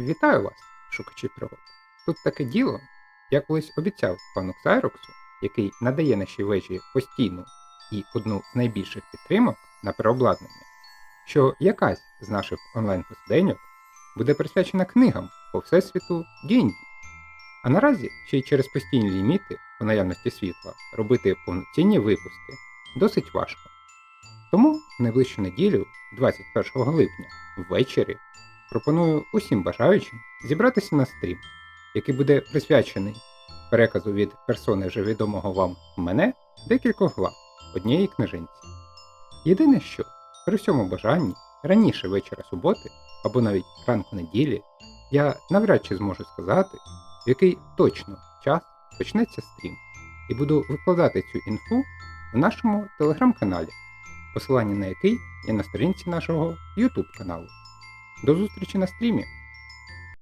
Вітаю вас, шукачі пригод. Тут таке діло. Я колись обіцяв пану Ксайроксу, який надає нашій вежі постійну і одну з найбільших підтримок на переобладнання, що якась з наших онлайн-посиденьок буде присвячена книгам по всесвіту D&D. А наразі ще й через постійні ліміти по наявності світла робити повноцінні випуски досить важко. Тому в найближчу неділю, 21 липня, ввечері, пропоную усім бажаючим зібратися на стрім, який буде присвячений переказу від персони вже відомого вам мене декількох глав однієї книжинці. Єдине що, при всьому бажанні, раніше вечора суботи або навіть ранку неділі, я навряд чи зможу сказати, в який точно час почнеться стрім, і буду викладати цю інфу в нашому телеграм-каналі, посилання на який є на сторінці нашого YouTube каналу. До зустрічі на стрімі!